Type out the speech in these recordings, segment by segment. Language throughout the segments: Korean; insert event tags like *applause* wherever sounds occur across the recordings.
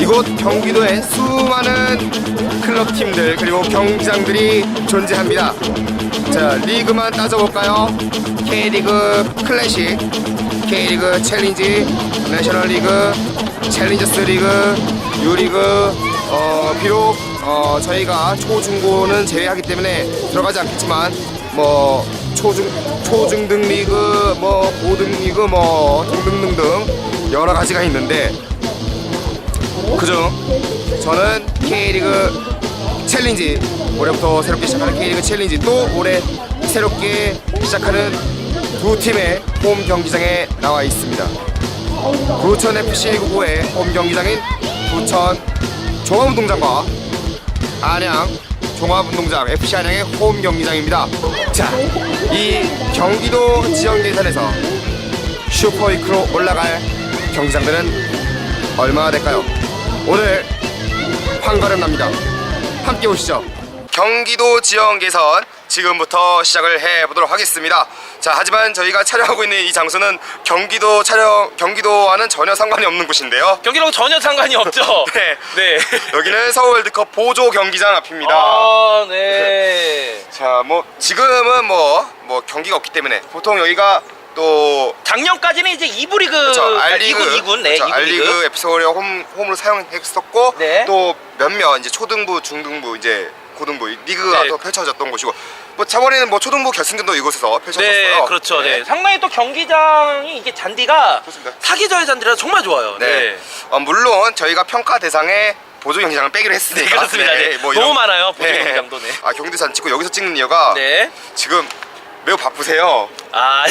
이곳 경기도에 수많은 클럽 팀들 그리고 경기장들이 존재합니다. 자 리그만 따져볼까요? K리그 클래식, K리그 챌린지, 내셔널 리그, 챌린저스 리그, U리그 어, 비록 어, 저희가 초중고는 제외하기 때문에 들어가지 않겠지만 뭐 초중 초중등 리그 뭐 고등 리그 뭐 등등등등 여러 가지가 있는데 그중 저는 K리그 챌린지 올해부터 새롭게 시작하는 K리그 챌린지 또 올해 새롭게 시작하는 두 팀의 홈 경기장에 나와 있습니다. 부천 FC 리그 9의 홈 경기장인 부천 종합운동장과 안양 종합운동장 FC 안양의 홈 경기장입니다. 자, 이 경기도 지역 예산에서 슈퍼위크로 올라갈 경기장들은 얼마나 될까요? 오늘 황가름 납니다. 함께 오시죠. 경기도 지역 예선 지금부터 시작을 해 보도록 하겠습니다. 자, 하지만 저희가 촬영하고 있는 이 장소는 경기도 촬영 경기도와는 전혀 상관이 없는 곳인데요. 경기랑 전혀 상관이 없죠. *laughs* 네. 네. 여기는 서울 월드컵 보조 경기장 앞입니다. 아, 네. 자, 뭐 지금은 뭐 뭐 경기가 없기 때문에 보통 여기가 또 작년까지는 이제 2부 리그, 그렇죠, 아, 알리그, 2군, 2군, 네, 그렇죠, 2부 리그. 알리그 에피소드를 홈 홈으로 사용했었고 네. 또 몇몇 이제 초등부, 중등부 이제 고등부 리그가 네. 또 펼쳐졌던 곳이고 뭐 저번에는 뭐 초등부 결승전도 이곳에서 펼쳐졌어요. 네, 그렇죠. 네. 상당히 또 경기장이 이게 잔디가 좋습니다. 사계절 잔디라 정말 좋아요. 네. 네. 어, 물론 저희가 평가 대상에 보조 경기장을 빼기로 했으니까. 네, 그렇습니다. 네. 너무 많아요, 보조 경기장도, 네. 아 경기도 안 찍고 여기서 찍는 이유가 네. 지금 매우 바쁘세요. 아, *laughs* 네.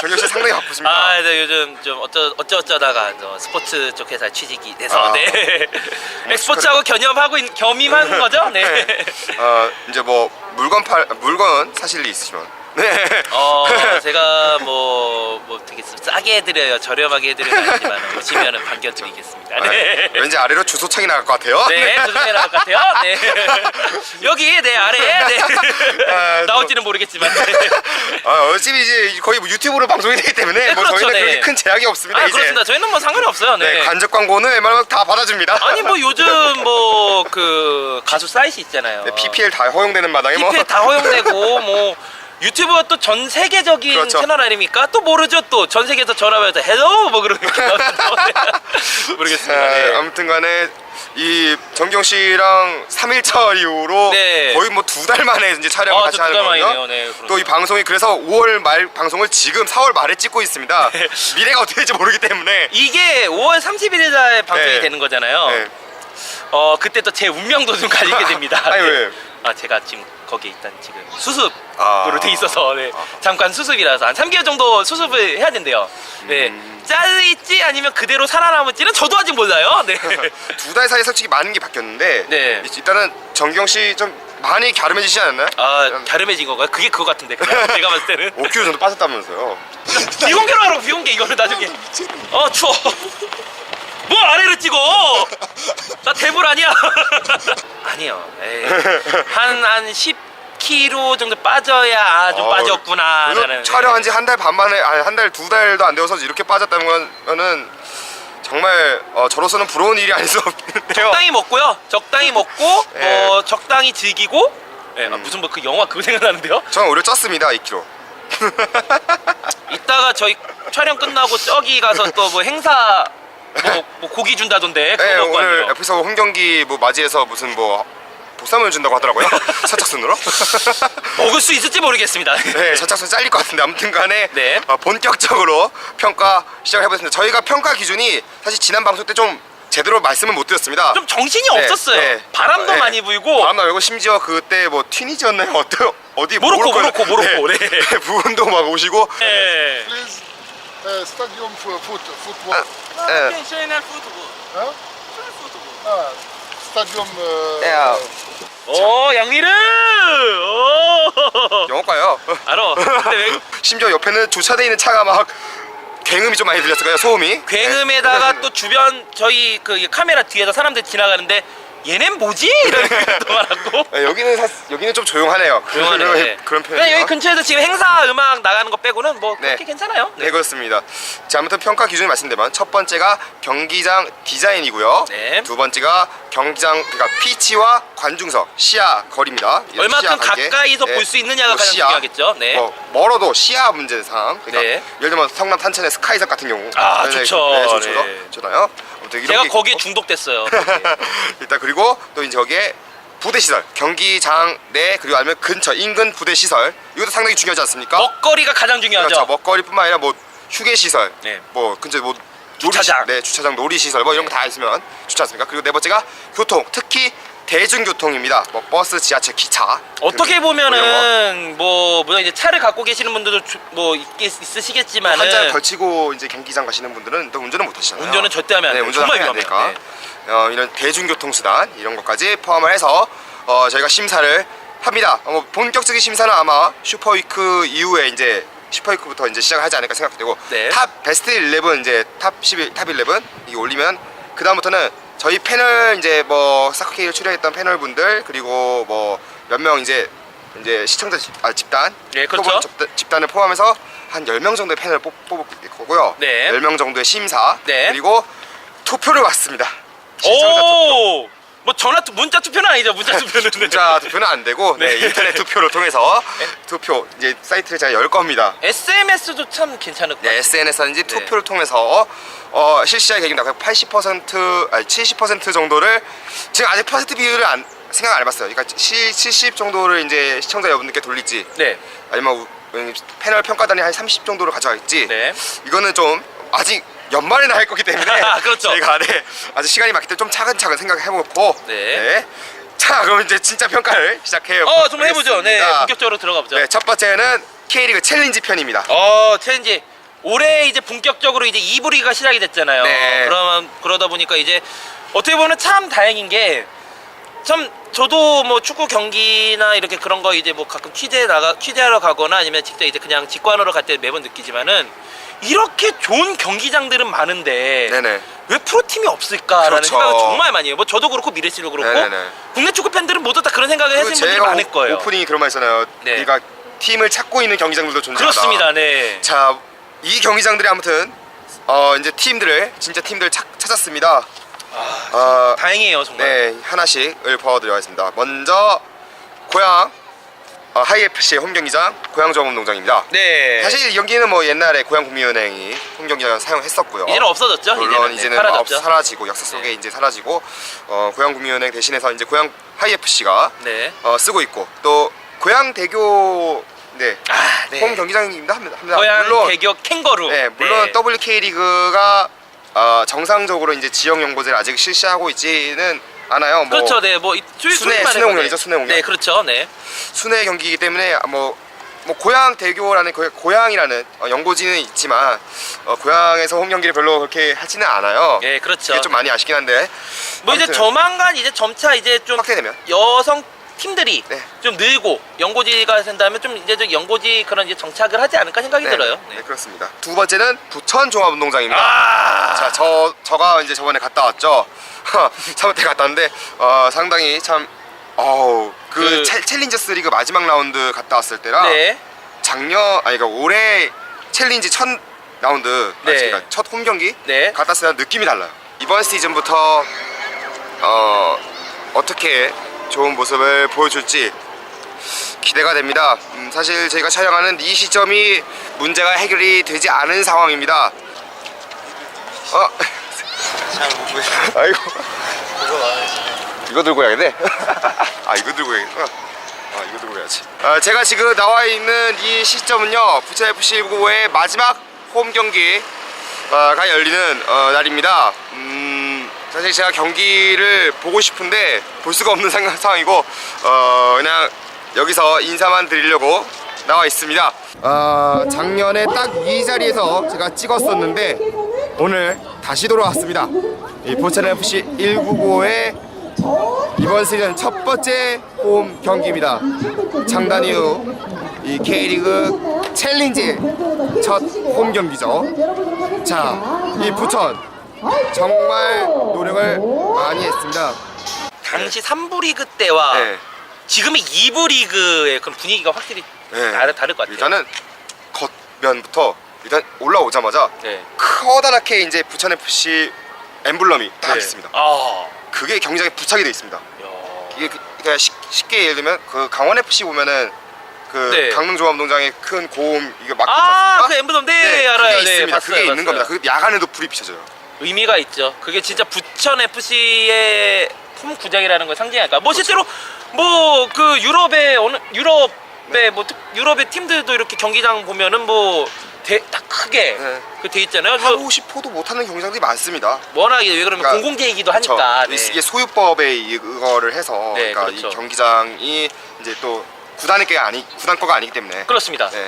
정혁 씨 상당히 바쁘십니다. 아, 네, 요즘 좀 어쩌 어쩌 어쩌다가 저 스포츠 쪽 회사 취직이 돼서 아. 네. 엑스포츠하고 겸임하고 있- 겸임한 거죠? 네. 어 이제 뭐 물건 팔 물건 사실 일 있으시면 네. 어, *laughs* 제가 뭐, 뭐 되게 싸게 해드려요. 저렴하게 건 아니지만 오시면은 반겨드리겠습니다. 네. 왠지 아래로 주소창이 나갈 것 같아요. 네, 조심해 나올 것 같아요. 네. *laughs* 여기 내 아래에 네. 아, 또- *laughs* 나올지는 모르겠지만. 네. 아, 어차피 이제 거의 뭐 유튜브로 방송이 되기 때문에 네, 뭐 그렇죠, 저희는 네. 그렇게 큰 제약이 없습니다. 아, 이제. 그렇습니다. 저희는 뭐 상관이 없어요. 네. 네, 간접 광고는 웬만하면 다 받아줍니다. 아니 뭐 요즘 뭐 그 가수 사이트 있잖아요. 네, PPL 다 허용되는 마당에 뭐 PPL 다 허용되고 뭐 유튜브가 또 전 세계적인 그렇죠. 채널 아닙니까? 또 모르죠 또 전 세계에서 전화해서 헬로 뭐 그렇게 *laughs* 모르겠습니다. 자, 네. 아무튼간에 이 정경 씨랑 3일차 이후로 네. 거의 뭐 두 달 만에 이제 촬영을 아, 같이 하는 달. 만이네요. 네, 그렇습니다. 또이 방송이 그래서 5월 말 방송을 지금 4월 말에 찍고 있습니다. 미래가 어떻게 될지 모르기 때문에. 이게 5월 31일에 방송이 네. 되는 거잖아요. 네. 어 그때 또 제 운명도 좀 가지게 *laughs* 됩니다. 아니, 네. 왜? 아 제가 지금 거기에 일단 지금 수습으로 아. 돼 있어서 네. 아. 잠깐 수습이라서 한 3개월 정도 수습을 해야 된대요. 네. 음. 잘릴지 아니면 그대로 살아남을지는 저도 아직 몰라요. 네. *laughs* 두 달 사이에 솔직히 많은 게 바뀌었는데 네. 일단은 정경 씨 좀 많이 갸름해지지 않았나요? 아 갸름해진 건가요? 그게 그거 같은데 그냥 제가 봤을 때는 *laughs* 5kg 정도 빠졌다면서요. *laughs* 비공개로 하라고 비공개 이거는 나중에 어 추워 뭐 아래를 찍어 나 대물 아니야 아니요 한한 10kg 정도 빠져야 아, 좀 어, 빠졌구나 라는 촬영한 지 한 달 반 만에 아니 한 달 두 달도 안 되어서 이렇게 빠졌다는 거는 정말 어, 저로서는 부러운 일이 아닐 수 없는데요. 적당히 먹고요 적당히 *laughs* 먹고 네. 어 적당히 즐기고 예, 아, 음. 무슨 뭐 그 영화 그거 생각나는데요 저는 오히려 쪘습니다 2kg. 이따가 저희 촬영 끝나고 저기 가서 또 뭐 행사 뭐, 뭐 고기 준다던데 그거 네 먹고 오늘 왔네요. 에피소드 홈 경기 뭐 맞이해서 무슨 뭐 보쌈을 준다고 하더라고요. *laughs* 선착순으로. *laughs* 먹을 수 있을지 모르겠습니다 네, 선착순 잘릴 것 같은데 아무튼간에 네. 어, 본격적으로 평가 시작을 해보겠습니다. 저희가 평가 기준이 사실 지난 방송 때 좀 제대로 말씀을 못 드렸습니다. 좀 정신이 네, 없었어요. 네. 바람도 네. 많이 불고 바람도 불고 심지어 그때 뭐 튀니지였나요? 어떤 어디 모로코, 모로코, 모로코, 네. *laughs* 부분도 막 오시고 네. Uh, stadium for foot, football. 네. Huh? Ah, stadium. Uh, Yeah. 오 양미르. 오. 영어과요. 알아. 근데 왜 *laughs* 심지어 옆에는 주차돼 있는 차가 막 굉음이 좀 많이 들렸을까요? 소음이? 굉음에다가 또 주변 저희 그 카메라 뒤에서 사람들 지나가는데 얘넨 뭐지? 이런 생각도 많았고 네, 여기는 사, 여기는 좀 조용하네요. 조용하네요. 그런, 네. 그런 편이에요. 여기 근처에서 지금 행사 음악 나가는 거 빼고는 뭐 네. 그렇게 괜찮아요. 네 그렇습니다. 자 아무튼 평가 기준을 말씀드리면 첫 번째가 경기장 디자인이고요. 네. 두 번째가 경기장 그러니까 피치와 관중석 시야 거리입니다. 이런 얼마큼 관계. 가까이서 볼수 있느냐가 뭐 가장 중요하겠죠. 네. 뭐 멀어도 시야 문제상 그러니까 네. 예를 들면 성남 탄천의 스카이석 같은 경우 아, 네, 네, 좋죠. 네, 좋죠. 네. 좋나요? 아무튼 제가 게 거기에 있고. 중독됐어요. *laughs* 일단 그리고 또 이제 저기에 부대 시설 경기장 내 그리고 아니면 근처 인근 부대 시설 이것도 상당히 중요하지 않습니까? 먹거리가 가장 중요하죠. 그렇죠. 먹거리뿐만 아니라 뭐 휴게 시설, 네. 뭐 근처 뭐 주차장. 놀이, 시- 네 주차장 놀이 시설 뭐 이런 거 다 있으면 좋지 않습니까? 그리고 네 번째가 교통, 특히 대중교통입니다. 뭐 버스, 지하철, 기차. 어떻게 등, 뭐. 보면은 뭐 물론 이제 차를 갖고 계시는 분들도 주- 뭐 있, 있으시겠지만은 한장 걸치고 이제 경기장 가시는 분들은 또 운전을 못 하시잖아요. 운전은 절대 하면 안 네, 돼요. 운전을 정말 하면 안 위험해요. 되니까. 어, 이런 대중교통 수단 이런 것까지 포함을 해서 어, 저희가 심사를 합니다. 어, 뭐 본격적인 심사는 아마 슈퍼위크 이후에 이제 슈퍼위크부터 이제 시작을 하지 않을까 생각되고 네. 탑 베스트 11 이제 탑 11, 탑 11 이게 올리면 그 다음부터는 저희 패널 이제 뭐 사커케이를 출연했던 패널 분들 그리고 뭐 몇 명 이제 이제 시청자 집, 아, 집단 네, 그렇죠. 집단- 집단을 포함해서 한 10명 정도의 패널을 뽑, 뽑을 거고요. 네. 10명 정도의 심사 네. 그리고 투표를 받습니다. 시청자 투표. 오! 뭐 전화 투, 문자 투표는 아니죠. 문자 *laughs* 투표는. 문자 투표는 안 되고 네, 네. 인터넷 투표를 통해서 투표 이제 사이트를 제가 열 겁니다. SMS도 참 괜찮을 것 네, 같아요. SNS인지 투표를 통해서 어, 실시하게 계획입니다. 80% 아니 70% 정도를 지금 아직 퍼센트 비율을 안 생각 안 해봤어요. 그러니까 시, 70 정도를 이제 시청자 여러분들께 돌릴지 네. 아니면 우- 패널 평가단이 한 30 정도를 가져갈지 네. 이거는 좀 아직 연말에나 할 거기 때문에 *laughs* 그렇죠. 저희가 네, 아직 시간이 많기 때문에 좀 차근차근 생각해보고 네. 자 그럼 이제 진짜 평가를 시작해요. 어, 좀 해보죠. 네. 본격적으로 들어가 보죠. 네, 첫 번째는 K리그 챌린지 편입니다. 어, 챌린지. 올해 이제 본격적으로 이제 2부 리그가 시작이 됐잖아요. 네. 그러면 그러다 보니까 이제 어떻게 보면 참 다행인 게 참 저도 뭐 축구 경기나 이렇게 그런 거 이제 뭐 가끔 취재 나가 취재하러 가거나 아니면 직접 이제 그냥 직관하러 갈때 매번 느끼지만은 이렇게 좋은 경기장들은 많은데 네네. 왜 프로팀이 없을까라는 그렇죠. 생각을 정말 많이 해요. 뭐 저도 그렇고 미래 씨도 그렇고 네네네. 국내 축구 팬들은 모두 다 그런 생각을 하시는 분들이 제가 많을 거예요. 오, 프닝이 그런 말 있잖아요. 네. 그러니까 팀을 찾고 있는 경기장들도 존재한다. 그렇습니다. 네. 자, 이 경기장들이 아무튼 어, 이제 팀들을 진짜 팀들 찾, 찾았습니다. 어, 다행이에요, 정말. 네, 하나씩 읊어드리겠습니다. 먼저 고향 어, 하이FC의 홈 경기장 고향 종합농장입니다. 네. 사실 이 경기는 뭐 옛날에 고향국민은행이 홈 경기장 사용했었고요. 이제는 없어졌죠. 물론 이제는, 이제는 네, 뭐 사라졌죠. 없- 사라지고 역사 속에 네. 이제 사라지고 어, 고향국민은행 대신해서 이제 고향 하이FC가 네. 어, 쓰고 있고 또 고향대교 네, 아, 네. 홈 경기장입니다. 합니다. 합니다. 고양 물론 대교 캥거루. 네, 물론 WK 리그가 어, 정상적으로 이제 지역 연고제를 아직 실시하고 있지는 않아요. 뭐 그렇죠. 네. 뭐 이- 순회- 순회 해도 공연이죠, 네. 순회 공연. 네, 그렇죠. 네. 순회 경기이기 때문에 뭐, 뭐 고향 대교라는 고- 고향이라는 어, 연고지는 있지만 어, 고향에서 홈 경기를 별로 그렇게 하지는 않아요. 예, 그렇죠. 이게 좀 많이 아쉽긴 한데 뭐 이제 아무튼 조만간 이제 점차 이제 좀 확대되면 여성 팀들이 네. 좀 늘고 연고지가 된다면 좀 이제 좀 연고지 그런 이제 정착을 하지 않을까 생각이 네, 들어요. 네, 네. 그렇습니다. 두 번째는 부천 종합운동장입니다. 아. 자, 저 저가 이제 저번에 갔다 왔죠. *laughs* 사무태 갔다 왔는데 어, 상당히 참 어우 그, 그- 챌- 챌린저스 리그 마지막 라운드 갔다 왔을 때랑 네. 작년 아니 그러니까 올해 챌린지 첫 라운드 네. 아니, 그러니까 첫 홈 경기 네. 갔다 왔을 때 느낌이 달라요. 이번 시즌부터 어, 어떻게 좋은 모습을 보여줄지 기대가 됩니다. 음, 사실 저희가 촬영하는 이 시점이 문제가 해결이 되지 않은 상황입니다. 어, 아이고, 이거 들고 해야겠네. *laughs* 아, 이거 들고 해야겠구나. 아, 이거 들고 해야지. 아, 제가 지금 나와 있는 이 시점은요, 부천 FC 19의 마지막 홈 경기가 열리는 어, 날입니다. 음, 사실 제가 경기를 보고 싶은데 볼 수가 없는 상황- 상황이고, 어, 그냥 여기서 인사만 드리려고 나와 있습니다. 아, 작년에 딱 이 자리에서 제가 찍었었는데 오늘 다시 돌아왔습니다. 이 부천 FC 199의 이번 시즌 첫 번째 홈 경기입니다. 창단 이후 이 K리그 챌린지 첫 홈 경기죠. 자, 이 부천 정말 노력을 많이 했습니다. 당시 3부 리그 때와 네. 지금의 2부 리그의 그런 분위기가 확실히 네. 다르, 다를 것 같아요. 일단은 겉면부터 일단 올라오자마자 네. 커다랗게 이제 부천 FC 엠블럼이 딱 네. 있습니다. 아. 그게 경기장에 부착이 돼 있습니다. 야. 이게 그- 그냥 쉽- 쉽게 예를 들면 그 강원 FC 보면은 그 네. 강릉종합운동장에 큰 고음 이게 막 아, 그 엠블럼 네, 알아요. 그게 네, 있습니다. 봤어요, 그게 있는 봤어요. 겁니다. 그 야간에도 불이 비춰져요. 의미가 있죠. 그게 진짜 부천 FC의 홈 구장이라는 걸 상징하니까. 뭐 실제로 뭐 그 유럽의 어느 유럽의 뭐 특- 유럽의 팀들도 이렇게 경기장 보면은 뭐 딱 크게 네. 그 돼 있잖아요. 뭐 하고 싶어도 못하는 경기장들이 많습니다. 워낙 왜 그러면 그러니까 공공재이기도 하니까. 그쵸. 네. 이게 소유법에 이거를 해서 네, 그러니까 그렇죠. 이 경기장이 이제 또 구단의 게 아니 구단 거가 아니기 때문에 그렇습니다. 네.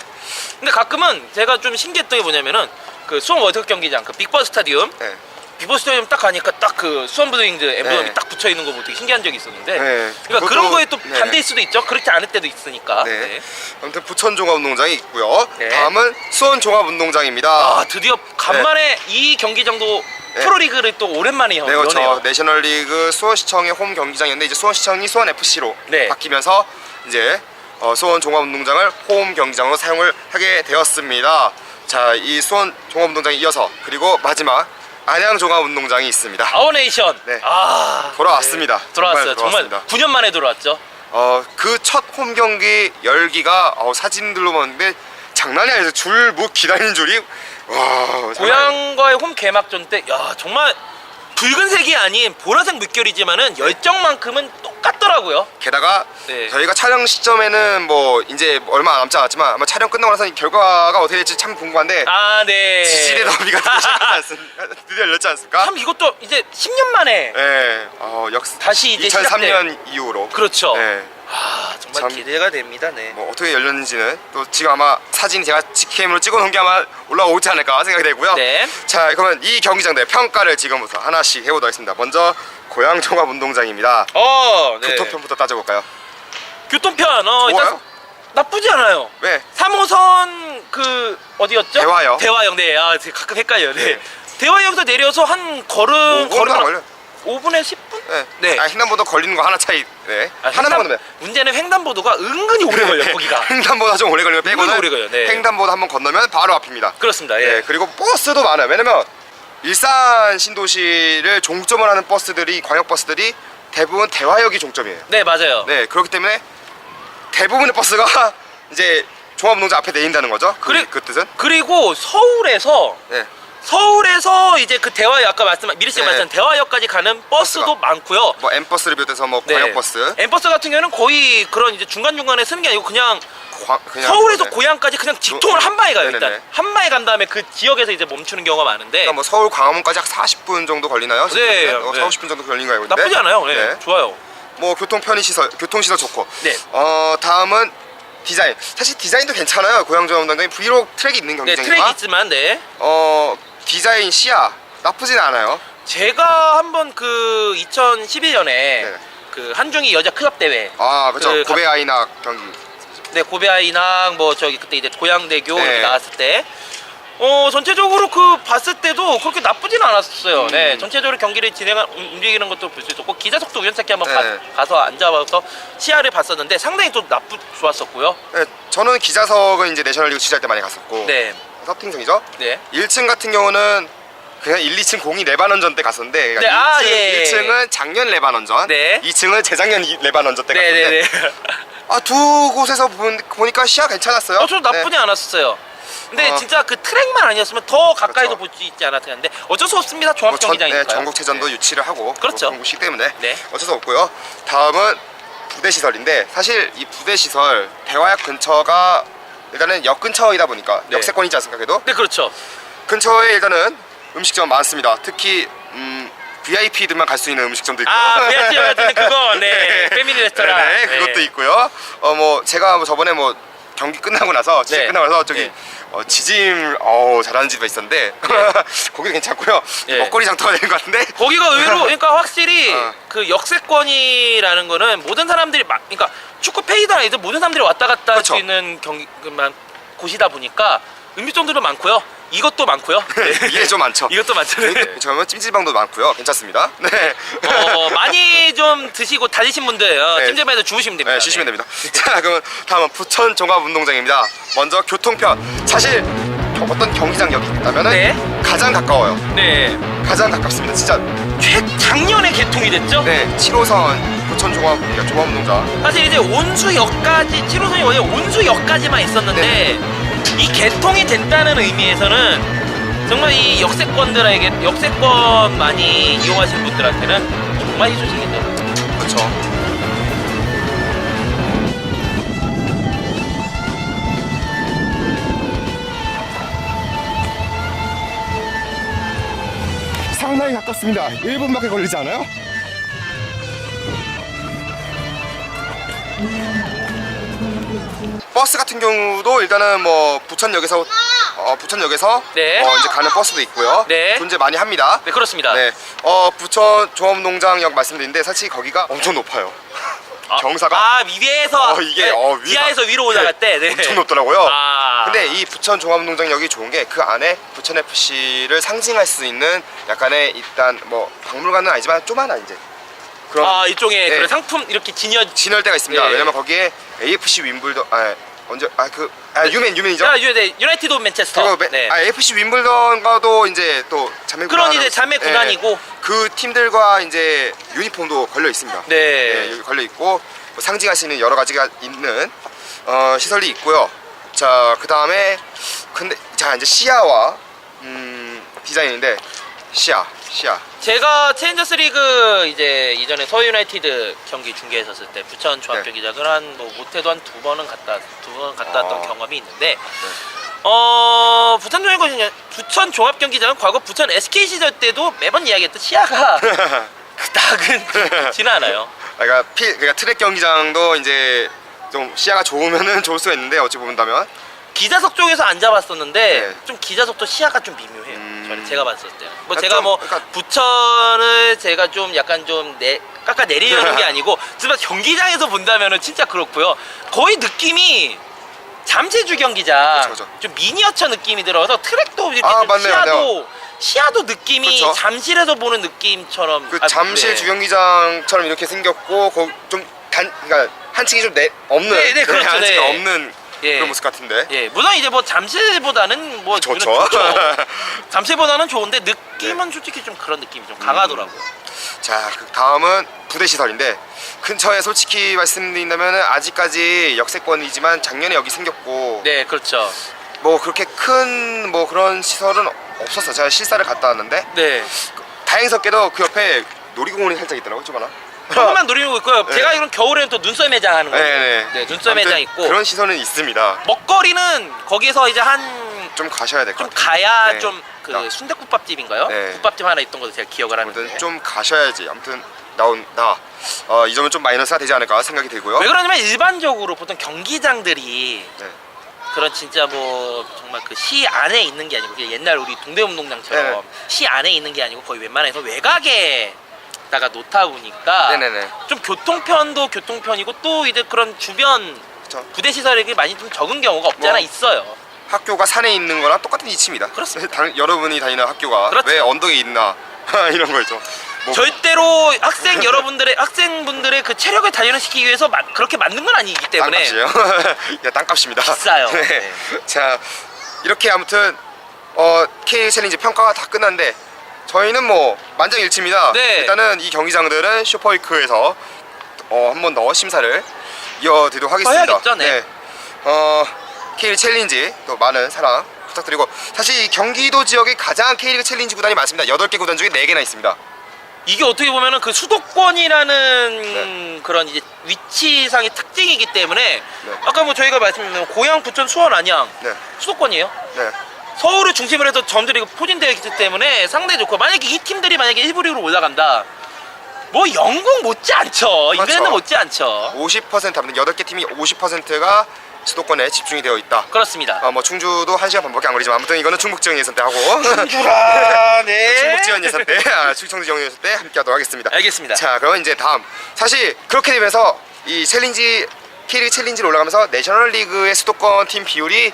근데 가끔은 제가 좀 신기했던 게 뭐냐면은 그 수원 월드컵 경기장 그 빅버 스타디움 네. 빅버 스타디움 딱 가니까 딱 그 수원 브레잉즈 엠블럼이 네. 딱 붙여 있는 거 보고 되게 신기한 적이 있었는데 네. 그러니까 그것도- 그런 거에 또 네. 반대일 수도 있죠. 그렇지 않을 때도 있으니까. 네. 네. 아무튼 부천 종합운동장이 있고요. 네. 다음은 수원 종합운동장입니다. 아 드디어 간만에 이 경기장도 네. 프로리그를 또 오랜만에 여- 네, 그렇죠. 여네요. 내셔널리그 수원시청의 홈 경기장이었는데 이제 수원시청이 수원 FC로 네. 바뀌면서 이제 어, 수원 종합운동장을 홈 경기장으로 사용을 하게 되었습니다. 자, 이 수원 종합운동장에 이어서 그리고 마지막 안양 종합운동장이 있습니다. 아워네이션. 네. 아 돌아왔습니다. 네. 돌아왔어요. 정말 정말, 돌아왔습니다. 9년 만에 돌아왔죠. 어, 그 첫 홈 경기 열기가 어, 사진들로 봤는데 장난이 아니죠. 줄뭐 기다리는 줄이 와 장난. 고향과의 홈 개막전 때 야 정말 붉은색이 아닌 보라색 물결이지만은 열정만큼은 똑같더라고요. 게다가 네. 저희가 촬영 시점에는 뭐 이제 얼마 남지 않았지만 아마 촬영 끝나고 나서 이 결과가 어떻게 될지 참 궁금한데 아 네. 지지대 더비가? 드디어 *laughs* 열렸지 않습니까? 참 이것도 이제 10년 만에 네, 어, 역 다시 이제 2003년 이후로 그렇죠. 네, 아 정말 참- 기대가 됩니다. 네. 뭐 어떻게 열렸는지는 또 지금 아마 사진 제가 직캠으로 찍어놓은 게 아마 올라오지 않을까 생각이 되고요. 네. 자, 그러면 이 경기장들 평가를 지금부터 하나씩 해보도록 하겠습니다. 먼저 고양 종합 운동장입니다. 어, 네. 교통편부터 따져볼까요? 교통편 어 일단 좋아요? 나쁘지 않아요. 왜? 3호선 그 어디였죠? 대화역. 대화역 네. 아 제가 가끔 헷갈려요. 네. 네. 대화역에서 내려서 한 걸음 5분도 안 걸려. 5분에 10분? 네. 네. 아, 횡단보도 걸리는 거 하나 차이. 네. 아, 하나만 횡단-. 문제는 횡단보도가 은근히 오래 걸려 요 거기가. *laughs* 횡단보다 좀 오래 걸리면 빼고는 오래 걸려요, 네. 횡단보도 한번 건너면 바로 앞입니다. 그렇습니다. 예. 네. 그리고 버스도 많아요. 왜냐면 일산 신도시를 종점을 하는 버스들이 광역 버스들이 대부분 대화역이 종점이에요. 네 맞아요. 네. 그렇기 때문에 대부분의 버스가 *laughs* 이제 종합운동장 앞에 내린다는 거죠. 그, 그래- 그 뜻은? 그리고 서울에서 네. 서울에서 이제 그 대화역 아까 말씀 미리 씨가 네. 말씀 대화역까지 가는 버스도 버스가. 많고요. 뭐 M버스를 비롯해서 뭐 네. 광역버스, 엠버스 같은 경우는 거의 그런 이제 중간 중간에 쓰는 게 아니고 그냥 광- 그냥 서울에서 네. 고향까지 그냥 직통을 한 방에 가요 네네네. 일단 한 방에 간 다음에 그 지역에서 이제 멈추는 경우가 많은데 그러니까 뭐 서울 광화문까지 약 40분 정도 걸리나요? 네, 어, 네. 4, 50분 정도 알고 있는데 나쁘지 않아요. 네, 네. 좋아요. 뭐 교통 편의 시설, 교통 시설 좋고. 네. 어 다음은 디자인. 사실 디자인도 괜찮아요. 고양정운동장이 브이로그 트랙이 있는 네 경기장이지만 트랙이 있지만 네 어 디자인 시야 나쁘진 않아요. 제가 한번 그 2011년에 그 한중이 여자 클럽 대회 아 그렇죠. 그 고베 아이낙 경기. 네 고베 아이랑 뭐 저기 그때 이제 고양대교 네. 이렇게 나왔을 때. 어 전체적으로 그 봤을 때도 그렇게 나쁘진 않았어요. 음. 네 전체적으로 경기를 진행한 움- 움직이는 것도 볼 수 있었고 기자석도 우연찮게 한번 네. 가, 가서 앉아봐서 시야를 봤었는데 상당히 또 나쁘 좋았었고요. 네, 저는 기자석은 이제 내셔널리그 취재할 때 많이 갔었고 네, 서팅성이죠. 네. 1층 같은 경우는 그냥 1, 2층 공이 레바논전 때 갔었는데 네, 아, 1층, 예. 1층은 작년 레바논전, 네. 2층은 재작년 이- 레바논전 때 갔는데 네네네. 아 두 곳에서 본, 보니까 시야 괜찮았어요. 어, 저 나쁘지 않았었어요. 근데 어. 진짜 그 트랙만 아니었으면 더 가까이서 그렇죠. 볼수 있지 않았을 텐데 어쩔 수 없습니다. 종합 뭐 전. 네, 전국체전도 유치를 하고 그렇죠. 그런 곳이기 때문에 네. 어쩔 수 없고요. 다음은 부대 시설인데 사실 이 부대 시설 대화역 근처가 일단은 역 근처이다 보니까 네. 역세권이지 않습니까? 그래도 네, 그렇죠. 근처에 일단은 음식점 많습니다. 특히 음, VIP들만 갈 수 있는 음식점도 있고. 아, VIP 같은 그거, 네. *laughs* 패밀리 레스토랑. 네, 네. 그것도 있고요. 어 뭐 제가 뭐 저번에 뭐 경기 끝나고 나서 취재 네. 끝나고 나서 저기 네. 어, 지짐 어 잘하는 집이 있었는데 *laughs* 거기도 괜찮고요. 네. 먹거리 장터가 되는 것 같은데. 거기가 의외로 *laughs* 그러니까 확실히 어. 그 역세권이라는 거는 모든 사람들이 막 그러니까 축구 페이드 아니든 모든 사람들이 왔다 갔다 할 수 그렇죠. 있는 경기 그만 곳이다 보니까 음식점들도 많고요. 이것도 많고요. *laughs* 네. 이게 좀 많죠. 이것도 많죠. 네. 저는 찜질방도 많고요. 괜찮습니다. 네. 어, 많이 좀 드시고 다니신 분들 어, 네. 찜질방에서 주무시면 됩니다. 네, 쉬시면 됩니다. 자, 그러면 다음은 부천 종합운동장입니다. 먼저 교통편. 사실 겨- 어떤 경기장역이 있다면은 네. 가장 가까워요. 네. 가장 가깝습니다. 진짜. 최 작년에 개통이 됐죠? 네, 7호선 부천 종합 그러니까 종합운동장. 사실 이제 온수역까지 7호선이 원래 온수역까지만 있었는데 네. 이 개통이 됐다는 의미에서는 정말 이 역세권들에게 역세권 많이 이용하시는 분들한테는 정말 이 소식이죠. 그렇죠. 상당히 가깝습니다. 1분밖에 걸리지 않아요? 버스 같은 경우도 일단은 뭐 부천역에서 어, 부천역에서 네. 어, 이제 가는 버스도 있고요. 네. 존재 많이 합니다. 네 그렇습니다. 네, 어 부천 종합농장역 말씀드린데 사실 거기가 엄청 높아요. 아, 경사가 아 위에서 어, 이게, 네, 어, 위가- 지하에서 위로 올라갈 때 네. 엄청 높더라고요. 아. 근데 이 부천 종합농장역이 좋은 게 그 안에 부천 FC를 상징할 수 있는 약간의 일단 뭐 박물관은 아니지만 조만한 이제 그런 아 이쪽에 네. 그런 상품 이렇게 진열 진열대가 있습니다. 네. 왜냐면 거기에 AFC 윈블던 아 언제 아그 아, 유멘 유멘이죠. 아, 유- 네, 유나이티드 오브 맨체스터. 그리고 메- 네. 아, AFC 윈블던과도 이제 또 자매 그런 구단- 이제 자매 네. 구단이고. 그 팀들과 이제 유니폼도 걸려 있습니다. 네. 네, 여기 걸려 있고 뭐 상징할 수 있는 여러 가지가 있는 어, 시설이 있고요. 자, 그 다음에 근데 자 이제 시야와 음, 디자인인데 시야, 시야. 제가 챌린저스 리그 이제 이전에 서울 유나이티드 경기 중계했었을 때 부천 종합경기장을 한뭐 못해도 한 두 번은 갔다 두 번 갔다 왔던 아. 경험이 있는데 어 부천 종합 경기장 부천 종합 경기장은 과거 부천 SK 시절 때도 매번 이야기했던 시야가 *laughs* 그닥은 좋지는 않아요. 그러니까 피, 그러니까 트랙 경기장도 이제 좀 시야가 좋으면은 좋을 수가 있는데 어찌 본다면 기자석 쪽에서 앉아봤었는데 네. 좀 기자석도 시야가 좀 미묘해요. 음. 저는 제가 봤을 때. 뭐 아, 제가 좀뭐 약간- 부천을 제가 좀 약간 좀 내, 깎아 내리려는 게 *laughs* 아니고 진짜 경기장에서 본다면은 진짜 그렇고요. 거의 느낌이 잠실주 경기장 그쵸, 그쵸. 좀 미니어처 느낌이 들어서 트랙도 이렇게 아, 좀 맞네요, 시야도 시야도 느낌이 그쵸. 잠실에서 보는 느낌처럼 그 아, 잠실 네. 주경기장처럼 이렇게 생겼고 거기 좀단 그러니까 한층이 좀 내, 없는 네, 네, 그렇죠, 한층이 네. 없는 예. 그런 모습 같은데. 예, 물론 이제 뭐 잠실보다는 뭐 좋죠. 좋죠. *laughs* 잠실보다는 좋은데 느낌은 솔직히 좀 그런 느낌이 좀 강하더라고요. 자, 그 다음은 부대 시설인데 근처에 솔직히 말씀드린다면 아직까지 역세권이지만 작년에 여기 생겼고 네, 그렇죠. 뭐 그렇게 큰 뭐 그런 시설은 없었어. 제가 실사를 갔다 왔는데 네. 다행스럽게도 그 옆에 놀이공원이 살짝 있더라고 좀 하나. 조금만 노리고 있고요. 네. 제가 이런 겨울에는 또 눈썰 매장 하는 거예요. 네 네. 네, 눈썰 매장 있고 그런 시설은 있습니다. 먹거리는 거기서 이제 한 좀 좀 가셔야 될 것 같아요. 가야 네. 좀그 나- 순대국밥집인가요? 네. 국밥집 하나 있던 것도 제가 기억을 하는데. 아무튼 좀 가셔야지. 아무튼 나온다. 어, 이 점은 좀 마이너스가 되지 않을까 생각이 들고요. 왜 그러냐면 일반적으로 보통 경기장들이 네. 그런 진짜 뭐 정말 그 시 안에 있는 게 아니고 그냥 옛날 우리 동대문동장처럼 네네. 시 안에 있는 게 아니고 거의 웬만해서 외곽에 다가 놓다 보니까 네네네. 좀 교통편도 교통편이고 또 이제 그런 주변 그쵸. 부대 시설이 많이 좀 적은 경우가 없지 않아 뭐, 있어요. 학교가 산에 있는 거랑 똑같은 위치입니다. 그렇습니다. *laughs* 당- 여러분이 다니는 학교가 그렇죠. 왜 언덕에 있나 *laughs* 이런 거죠. 뭐, 절대로 학생 여러분들의 학생분들의 그 체력을 단련시키기 위해서 마- 그렇게 만든 건 아니기 때문에 땅값이에요. *laughs* 야, 땅값입니다. 비싸요. 네. 네. 자, 이렇게 아무튼 어, K 챌린지 평가가 다 끝났는데 저희는 뭐 만장일치입니다. 네. 일단은 이 경기장들은 슈퍼위크에서 어, 한 번 더 심사를 이어드리도록 하겠습니다. 해야겠죠, 네. 어, K 챌린지 또 많은 사랑 부탁드리고 사실 이 경기도 지역에 가장 K리그 챌린지 구단이 많습니다. 8개 구단 중에 4개나 있습니다. 이게 어떻게 보면은 그 수도권이라는 그런 이제 위치상의 특징이기 때문에 네. 아까 뭐 저희가 말씀드린 고양, 부천, 수원, 안양 네. 수도권이에요. 네. 서울을 중심으로 해서 점들이 포진되어 있기 때문에 상당히 좋고 만약에 이 팀들이 만약에 일부 리그로 올라간다. 뭐 영국 못지 않죠. 그렇죠. 잉글랜드 못지 않죠. 50% 아무튼 8개 팀이 50%가 수도권에 집중이 되어 있다. 그렇습니다. 아, 뭐 충주도 1시간 반밖에 안 걸리지만 아무튼 이거는 충북 지원 예선 때 하고. 주라. *laughs* 네. 충북 지원 예선 때 아, 충청도 지원 예선 때 함께 하도록 하겠습니다. 알겠습니다. 자, 그러면 이제 다음. 사실 그렇게 되면서 이 챌린지 K리그 챌린지로 올라가면서 내셔널 리그의 수도권 팀 비율이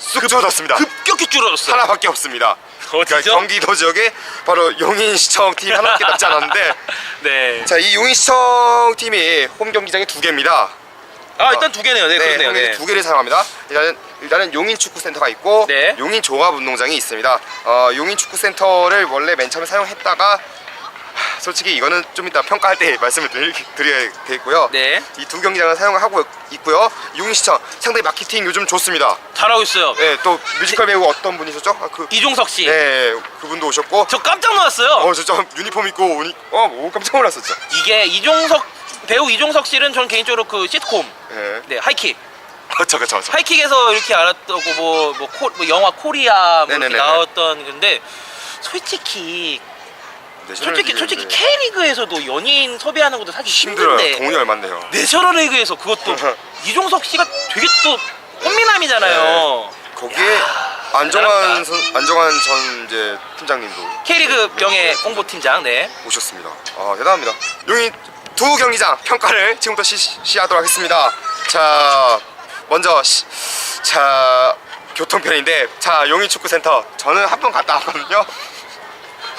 쑥 줄어들었습니다. 급격히 줄어들었어요. 하나밖에 없습니다. 그러니까 어디죠? 경기도 지역에 바로 용인시청 팀 하나밖에 남지 않았는데 *laughs* 네. 자 이 용인시청 팀이 홈 경기장이 두 개입니다. 아 일단 두 개네요. 네, 네, 그렇네요. 홈 네. 두 개를 사용합니다. 일단은 일단은 용인 축구센터가 있고 네. 용인 종합운동장이 있습니다. 어, 용인 축구센터를 원래 맨 처음에 사용했다가 하, 솔직히 이거는 좀 이따 평가할 때 *laughs* 말씀을 드리, 드려야 되겠고요. 네. 이 두 경기장을 사용하고 있고요. 용인시청 상당히 마케팅 요즘 좋습니다. 잘하고 있어요. 네, 또 뮤지컬 배우 어떤 분이셨죠? 아, 그, 이종석 씨. 네, 그분도 오셨고. 저 깜짝 놀랐어요. 어, 진짜 유니폼 입고 오니, 어, 오, 깜짝 진짜. 이게 이종석 배우 이종석 씨는 전 개인적으로 그 시트콤, 네. 네 하이킥, *laughs* 그쵸, 그쵸. 하이킥에서 이렇게 알았다고 뭐, 뭐, 코, 뭐 영화 코리아 뭐 이렇게 네네네네. 나왔던 근데 솔직히 네, 솔직히 솔직히 이게 K리그에서도 연인 섭외하는 것도 사실 힘들어요. 힘든데 돈이 얼만데요. 내셔널리그에서 그것도 *laughs* 이종석 씨가 되게 또 꽃미남이잖아요. 거기에 안정환 선, 안정환 전 이제 팀장님도 K리그 명예 홍보팀장, 네. 오셨습니다. 아 대단합니다. 용인 두 경기장 평가를 지금부터 시, 시하도록 하겠습니다. 자 먼저 시, 자 교통편인데 자 용인 축구센터 저는 한 번 갔다 왔거든요.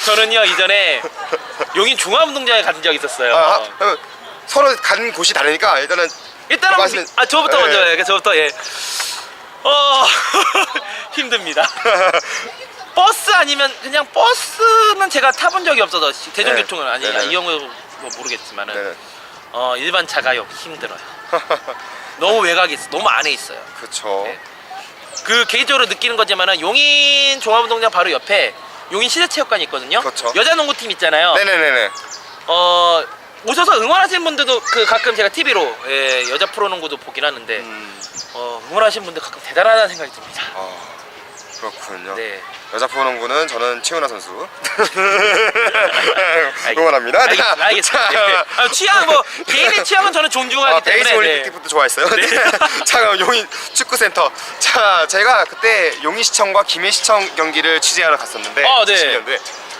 저는요 이전에 용인 중앙운동장에 간 적이 있었어요. 아, 아, 서로 간 곳이 다르니까 일단은 일단은 말씀해- 아 저부터 네. 먼저 예, 저부터 예. 어 *laughs* 힘듭니다. *laughs* 버스 아니면 그냥 버스는 제가 타본 적이 없어서 시- 대중교통은 아니 네네. 이런 거뭐 모르겠지만은 네. 어 일반 자가용 힘들어요. *laughs* 너무 외곽에 있어, 너무 안에 있어요. 그쵸. 네. 그 개인적으로 느끼는 거지만은 용인 종합운동장 바로 옆에 용인 시대체육관이 있거든요. 그렇죠. 여자 농구팀 있잖아요. 네네네네. 어 오셔서 응원하시는 분들도 그 가끔 제가 TV로 예, 여자 프로농구도 보긴 하는데 음, 어, 응원하시는 분들 가끔 대단하다는 생각이 듭니다. 아 그렇군요. 네. 여자 프로농구는 저는 최은아 선수 *laughs* 응원합니다. 알겠, 자, 알겠습니다. 자, 네. 아, 취향 뭐 *laughs* 개인의 취향은 저는 존중하기 아, 때문에 베이징 올림픽 네. 좋아했어요. 네. *laughs* 자, 용인 축구센터. 자, 제가 그때 용인시청과 김해시청 경기를 취재하러 갔었는데, 아, 네. 20년도에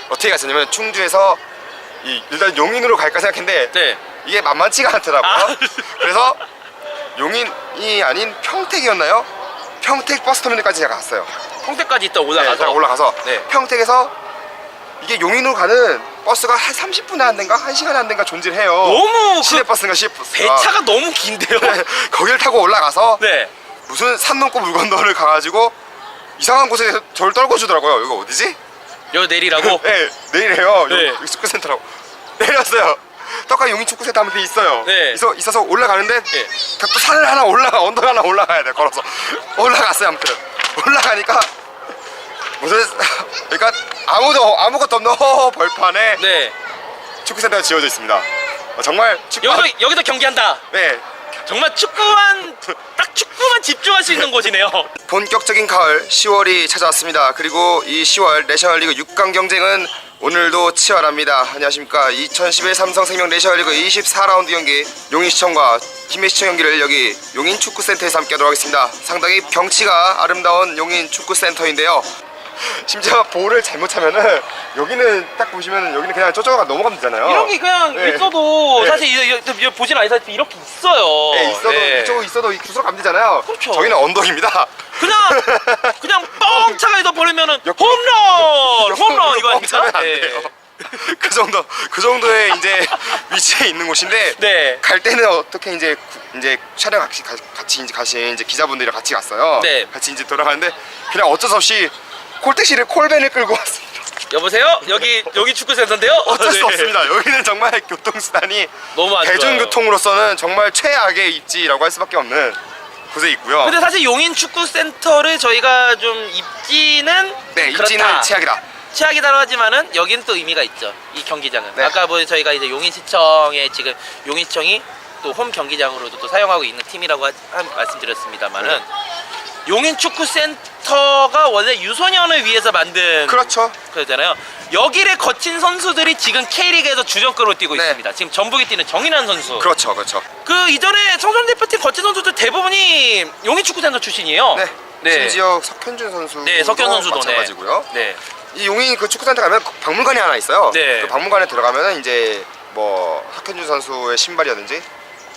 어떻게 갔었냐면 충주에서 이, 일단 용인으로 갈까 생각했는데 네. 이게 만만치가 않더라고요. 아. 그래서 용인이 아닌 평택이었나요? 평택 버스 터미널까지 제가 갔어요. 평택까지 있다 네, 올라가서 제가 올라가서 네. 평택에서 이게 용인으로 가는 버스가 한 30분에 한 대인가 1시간에 한 대인가 존재해요. 너무 그 시내버스인가 시내버스. 배차가 너무 긴데요. *laughs* 거기를 타고 올라가서 네. 무슨 산 넘고 물 건너를 가가지고 이상한 곳에 저를 떨궈주더라고요. 이거 어디지? 여기 내리라고. *laughs* 네, 내일해요. 네. 여기 축구센터라고. 내렸어요. 떡하 용인 축구센터 하면 돼 있어요. 네. 있어, 있어서 올라가는데 네. 또 산을 하나 올라가 언덕 하나 올라가야 돼 걸어서 *laughs* 올라갔어요 아무튼 올라가니까 무슨 그러니까 아무도 아무것도 없는 허허 벌판에 네. 축구센터가 지어져 있습니다. 어, 정말 축구 여기서 여기서 경기한다. 네 정말 축구만 딱 축구만 집중할 수 있는 곳이네요. 본격적인 가을 10월이 찾아왔습니다. 그리고 이 10월 내셔널리그 6강 경쟁은 오늘도 치열합니다. 안녕하십니까. 2011 삼성생명 내셔널리그 24라운드 경기 용인시청과 김해시청 경기를 여기 용인 축구센터에서 함께 하도록 하겠습니다. 상당히 경치가 아름다운 용인 축구센터인데요. *laughs* 심지어 볼을 잘못 차면은 여기는 딱 보시면 여기는 그냥 저쪽으로 넘어가면 되잖아요. 이런 게 그냥 네. 있어도 네. 사실 이- 이- 이- 보진 않으시다시피 이렇게 있어요. 네, 있어도 네. 이쪽으로 있어도 주소로 가면 되잖아요. 그렇죠. 저기는 언덕입니다. 그냥 *laughs* 그냥 뻥 차가에서 버리면은 옆- 홈런 홈런 이거 아닙니까? 안 네. 돼요. *laughs* 그 정도 그 정도의 이제 위치에 있는 곳인데 네. 갈 때는 어떻게 이제 구- 이제 촬영 같이 가- 같이 이제 가신 이제 기자분들이랑 같이 갔어요. 네. 같이 이제 돌아가는데 그냥 어쩔 수 없이 콜택시를 콜밴을 끌고 왔습니다. 여보세요? 여기 여기 축구 센터인데요? 어쩔 수 네. 없습니다. 여기는 정말 교통수단이 너무 안 좋아요. 대중교통으로서는 정말 최악의 입지라고 할 수밖에 없는 곳에 있고요. 근데 사실 용인 축구 센터를 저희가 좀 입지는 네, 입지는 그렇다. 최악이다. 최악이다고 하지만은 여기는 또 의미가 있죠. 이 경기장은 네. 아까 뭐 저희가 이제 용인시청에 지금 용인시청이 또 홈 경기장으로도 또 사용하고 있는 팀이라고 하, 한- 말씀드렸습니다만은 네. 용인 축구 센터가 원래 유소년을 위해서 만든 그렇죠. 그잖아요. 여기를 거친 선수들이 지금 K리그에서 주전급으로 뛰고 네. 있습니다. 지금 전북이 뛰는 정인환 선수. 그렇죠. 그렇죠. 그 이전에 청소년 대표팀 거친 선수들 대부분이 용인 축구 센터 출신이에요. 네. 심지어 석현준 선수 네, 석현 선수도 마찬가지고요. 네. 이 용인 그 축구센터 가면 박물관이 하나 있어요. 네. 그 박물관에 들어가면은 이제 뭐 학현준 선수의 신발이라든지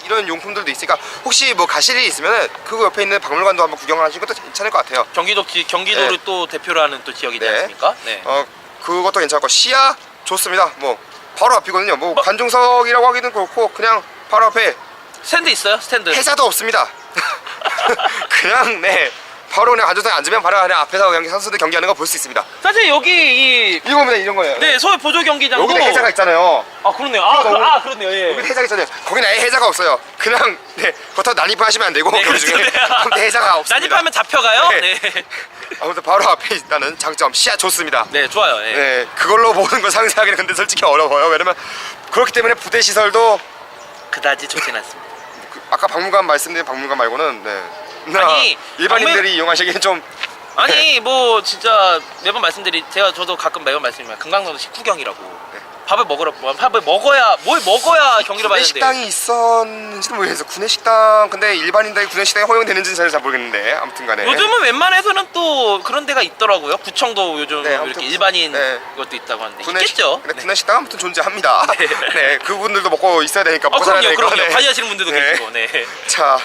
이런 용품들도 있으니까 혹시 뭐 가실 일이 있으면 그 옆에 있는 박물관도 한번 구경하시는 것도 괜찮을 것 같아요. 경기도 지- 경기도를 네. 또 대표로 하는 또 지역이지 네. 않습니까? 네. 어 그것도 괜찮고 시야 좋습니다. 뭐 바로 앞이거든요. 뭐 관중석이라고 하기는 그렇고 그냥 바로 앞에 스탠드 있어요? 스탠드. 회사도 없습니다. *laughs* 그냥 네 바로 그냥 관중석에 앉으면 바로 그냥 앞에서 그냥 선수들 경기하는 거 볼 수 있습니다. 사실 여기 이 이거입니다 이런 거예요. 네, 서울 보조 경기장도 여기는 해자가 있잖아요. 아, 그렇네요. 아, 그, 너무- 아 그렇네요. 예. 여기 해자가 있잖아요. 거기는 아예 해자가 없어요. 그냥 네 그렇다고 난입하시면 안 되고 네, 경기 중에 그렇죠. 네. 아무튼 해자가 없습니다. 난입하면 잡혀가요? 네. 네. *laughs* 아무튼 바로 앞에 있다는 장점 시야 좋습니다. 네, 좋아요. 예. 네, 그걸로 보는 걸 상상하기는 근데 솔직히 어려워요. 왜냐면 그렇기 때문에 부대 시설도 그다지 좋진 않습니다. 그 아까 박물관 말씀드린 박물관 말고는 네. 아니, 일반인들이 이용하시기엔 좀 아니 뭐 진짜 매번 말씀드리 제가 저도 가끔 매번 말씀드리면 금강산도 식후경이라고 네. 밥을 먹으러 뭐, 밥을 먹어야 뭘 먹어야 경기를 봐야 되는데 식당이 있었는지도 모르겠어요. 구내 식당 근데 일반인들이 구내 식당이 허용되는지는 잘, 잘 모르겠는데 아무튼간에 요즘은 웬만해서는 또 그런 데가 있더라고요. 구청도 요즘 네, 아무튼 이렇게 구- 일반인 네. 것도 있다고 하는데 구내 식- 있겠죠. 근데 네. 구내 식당 아무튼 존재합니다. *laughs* 네. 네. 그분들도 먹고 있어야 되니까 어 먹고 살아야 그럼요, 되니까. 그럼요. 네. 관리하시는 분들도 네. 계시고, 네. 자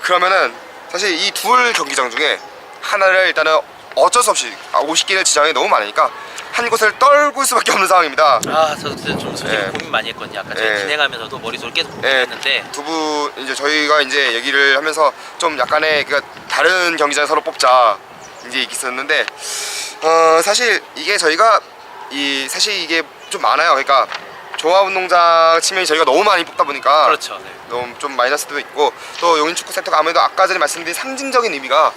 그러면은 사실 이 둘 경기장 중에 하나를 일단은 어쩔 수 없이 아, 50개를 지정이 너무 많으니까 한 곳을 떨굴 수밖에 없는 상황입니다. 아, 저도 진짜 좀 솔직히 네. 고민 많이 했거든요. 아까 제가 네. 진행하면서도 머릿속을 계속 네. 고민했는데 두 분 이제 저희가 이제 얘기를 하면서 좀 약간의 그 다른 경기장 서로 뽑자 이제 있었는데 어 사실 이게 저희가 이 사실 이게 좀 많아요. 그러니까 종합운동장 치면 저희가 너무 많이 뽑다 보니까 그렇죠. 네. 너무 좀 마이너스도 있고 또 용인축구센터가 아무래도 아까 전에 말씀드린 상징적인 의미가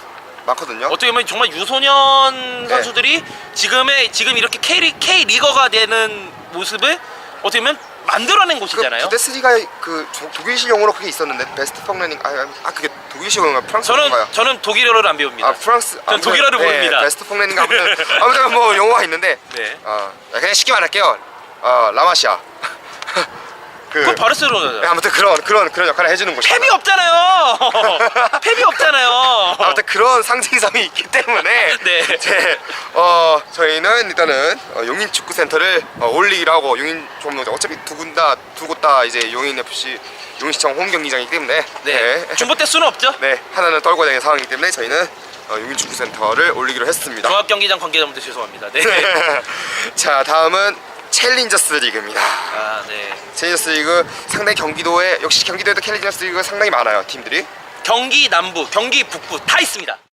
많거든요. 어떻게 보면 정말 유소년 네. 선수들이 지금의 지금 이렇게 K K 리거가 되는 모습을 어떻게 보면 만들어낸 그 곳이잖아요. 부데스리가 그 조- 독일식 용어로 그게 있었는데 베스트 펑러닝 아, 아 그게 독일식 용어가 프랑스 저는 용어인가요? 저는 독일어를 안 배웁니다. 아 프랑스 전 독일어를 모릅니다. 베스트 펑러닝 아무튼 *laughs* 아무튼 뭐 용어가 있는데 네. 어 그냥 쉽게 말할게요. 어 라마시아 그 그건 바르셀로나죠. 네, 아무튼 그런 그런 그런 역할을 해주는 곳이 탭이 없잖아요. *laughs* 탭이 없잖아요. 아무튼 그런 상징성이 있기 때문에 *laughs* 네. 이제 어 저희는 일단은 어, 용인 축구 센터를 어, 올리기로 하고 용인 종로장 어차피 두 군다 두 곳 다 이제 용인 FC 용인시청 홈 경기장이기 때문에 네. 중보대 수는 없죠. 네 하나는 떨고 되는 상황이기 때문에 저희는 어, 용인 축구 센터를 올리기로 했습니다. 종합 경기장 관계자분들 죄송합니다. 네. *laughs* 자 다음은 챌린저스 리그입니다. 아, 네. 챌린저스 리그 상당히 경기도에 역시 경기도에도 챌린저스 리그 상당히 많아요 팀들이. 경기 남부, 경기 북부 다 있습니다.